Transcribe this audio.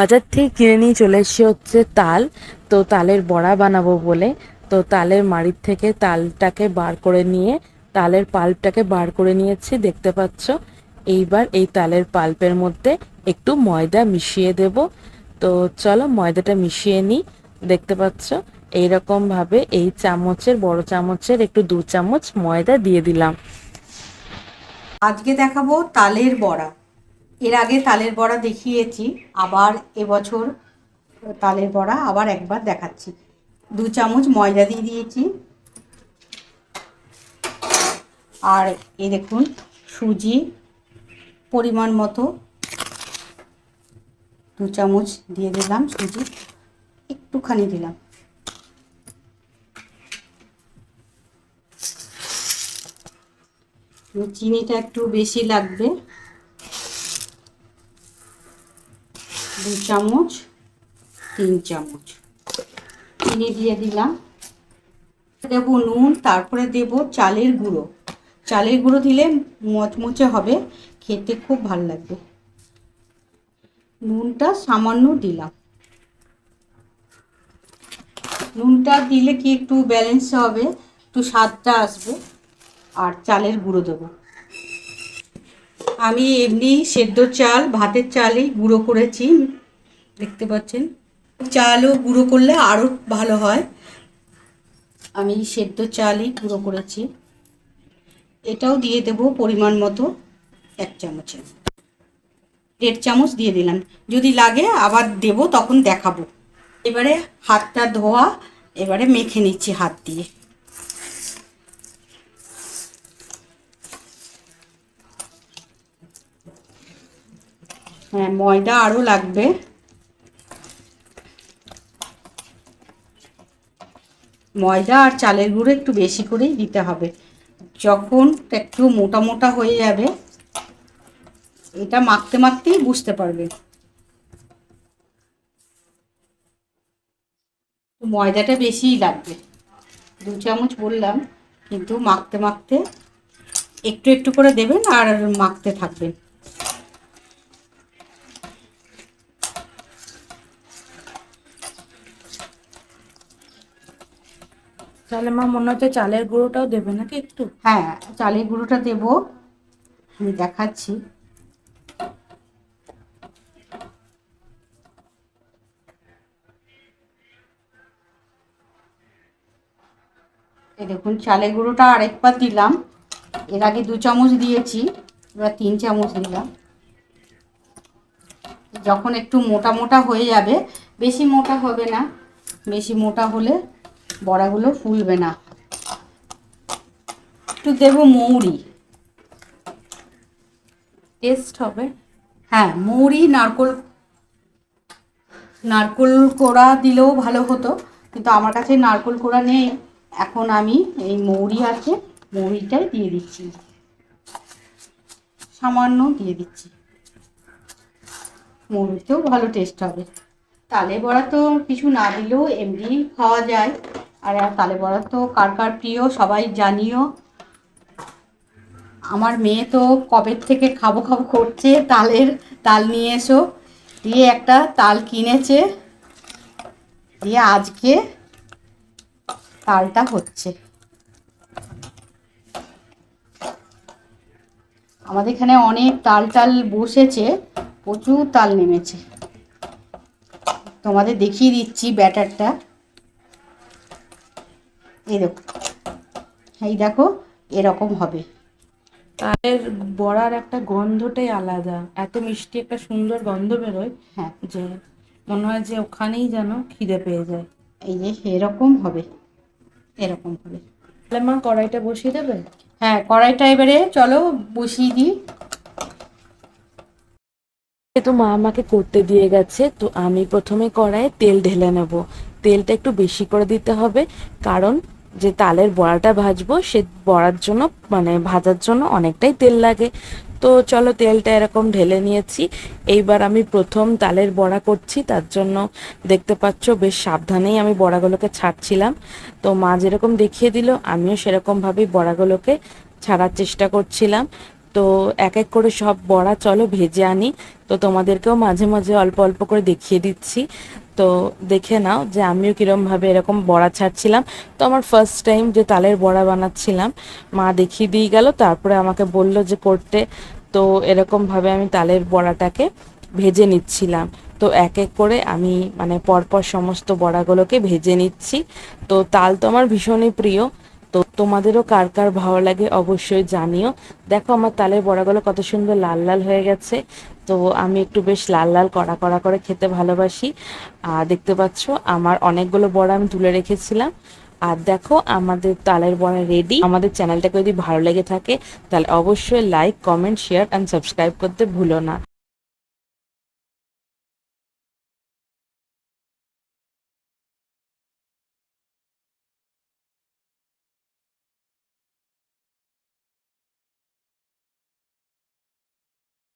বাজার থেকে কিনে নিয়ে চলে এসেছি হচ্ছে তাল। তো তালের বড়া বানাবো বলে। তো তালের মাড়ির থেকে তালটাকে বার করে নিয়ে, তালের পাল্পটাকে বার করে নিয়েছি, দেখতে পাচ্ছ? এইবার এই তালের পাল্পের মধ্যে একটু ময়দা মিশিয়ে দেব। তো চলো ময়দাটা মিশিয়ে নিই, দেখতে পাচ্ছ? এইরকম ভাবে এই চামচের, বড় চামচের একটু দু চামচ ময়দা দিয়ে দিলাম। আজকে দেখাবো তালের বড়া। এর আগে তালের বড়া দেখিয়েছি, আবার এবছর তালের বড়া আবার একবার দেখাচ্ছি। দু চামচ ময়দা দিয়ে দিয়েছি। আর এ দেখুন, সুজি পরিমাণ মতো। দু চামচ দিয়ে দিলাম সুজি, একটুখানি দিলাম। চিনিটা একটু বেশি লাগবে। দু চামচ, তিন চামচ। চিনি দিয়ে দিলাম। দেবো নুন, তারপরে দেব চালের গুঁড়ো। চালের গুঁড়ো দিলে মচমচে হবে, খেতে খুব ভালো লাগবে। নুনটা সামান্য দিলাম। নুনটা দিলে কি একটু ব্যালেন্স হবে, একটু স্বাদটা আসবে। আর চালের গুঁড়ো দেবো। আমি এমনি সেদ্ধ চাল, ভাতের চালই গুঁড়ো করেছি। দেখতে পাচ্ছেন? চালও গুঁড়ো করলে আরও ভালো হয়। আমি সেদ্ধ চালই গুঁড়ো করেছি। এটাও দিয়ে দেব পরিমাণ মতো এক চামচে দেড় চামচ দিয়ে দিলাম। যদি লাগে আবার দেব, তখন দেখাবো। এবারে হাতটা ধোয়া, এবারে মেখে নিচ্ছি হাত দিয়ে। হ্যাঁ ময়দা আরও লাগবে। ময়দা আর চালের গুঁড়ো একটু বেশি করেই দিতে হবে। যখন একটু মোটা মোটা হয়ে যাবে, এটা মাখতে মাখতেই বুঝতে পারবে। ময়দাটা বেশিই লাগবে। দু চামচ বললাম, কিন্তু মাখতে মাখতে একটু একটু করে দেবেন আর মাখতে থাকবেন। তাহলে মা মনে হচ্ছে চালের গুঁড়োটাও দেবে নাকি একটু? হ্যাঁ চালের গুঁড়োটা দেব। আমি দেখাচ্ছি। দেখুন, চালের গুঁড়োটা আরেকবার দিলাম। এর আগে দু চামচ দিয়েছি, এবার তিন চামচ দিলাম। যখন একটু মোটা মোটা হয়ে যাবে, বেশি মোটা হবে না, বেশি মোটা হলে বড়াগুলো ফুলবে না। একটু দেবো মৌরি। টেস্ট হবে? হ্যাঁ মৌরি নারকোল নারকোল কোড়া দিলেও ভালো হতো কিন্তু আমার কাছে নারকোল কোড়া নেই। এখন আমি এই মৌরি আছে মৌরিটাই দিয়ে দিচ্ছি। সামান্য দিয়ে দিচ্ছি। মৌরিতেও ভালো টেস্ট হবে। তালে বড়া তো কিছু না দিলেও এমনি খাওয়া যায়। আর তালে বড়া তো কার কার প্রিয় সবাই জানিও। আমার মেয়ে তো কবে থেকে খাব খাব করছে, তালের তাল নিয়ে এসো। দিয়ে একটা তাল কিনেছে। দিয়ে আজকে তালটা হচ্ছে। আমাদের এখানে অনেক তাল টাল বসেছে, প্রচুর তাল নেমেছে। তোমাদের দেখিয়ে দিচ্ছি ব্যাটারটা। এই দেখো। এই দেখো এরকম হবে। তালের বড়ার একটা গন্ধটাই আলাদা। এত মিষ্টি একটা সুন্দর গন্ধ বেরোয় হ্যাঁ। যে মনে হয় যে ওখানেই যেন খিদে পেয়ে যায়। এই যে এরকম হবে। এরকম হবে। তাহলে মা কড়াইটা বসিয়ে দেবে? হ্যাঁ কড়াইটা এবারে চলো বসিয়ে দিই। তো মা আমাকে করতে দিয়ে গেছে তো আমি প্রথমে কড়াইয়ে তেল ঢেলে নেব। তেলটা একটু বেশি করে দিতে হবে কারণ যে তালের বড়াটা ভাজবো, সে বড়ার জন্য মানে ভাজার জন্য অনেকটাই তেল লাগে। তো চলো তেলটা এরকম ঢেলে নিয়েছি। এইবার আমি প্রথম তালের বড়া করছি, তার জন্য দেখতে পাচ্ছ বেশ সাবধানেই আমি বড়াগুলোকে ছাড়ছিলাম। তো মা যেরকম দেখিয়ে দিল, আমিও সেরকমভাবেই বড়াগুলোকে ছাড়ার চেষ্টা করছিলাম। তো এক এক করে সব বড়া চলো ভেজে আনি। তো তোমাদেরকেও মাঝে মাঝে অল্প অল্প করে দেখিয়ে দিচ্ছি। তো দেখে নাও যে আমিও কীরমভাবে এরকম বড়া ছাড়ছিলাম। তো আমার ফার্স্ট টাইম যে তালের বড়া বানাচ্ছিলাম, মা দেখিয়ে দিয়ে গেল, তারপরে আমাকে বলল যে করতে। তো এরকমভাবে আমি তালের বড়াটাকে ভেজে নিচ্ছিলাম। তো এক এক করে আমি মানে পরপর সমস্ত বড়াগুলোকে ভেজে নিচ্ছি। তো তাল তো আমার ভীষণই প্রিয়। তো তোমাদেরও কার কার ভালো লাগে অবশ্যই জানিও। দেখো আমার তালের বড়াগুলো কত সুন্দর লাল লাল হয়ে গেছে। তো আমি একটু বেশ লাল লাল কড়া কড়া করে খেতে ভালোবাসি। আর দেখতে পাচ্ছ আমার অনেকগুলো বড়া আমি তুলে রেখেছিলাম। আর দেখো আমাদের তালের বড়া রেডি আমাদের চ্যানেলটাকে যদি ভালো লেগে থাকে, তাহলে অবশ্যই like comment share and subscribe করতে ভুলো না।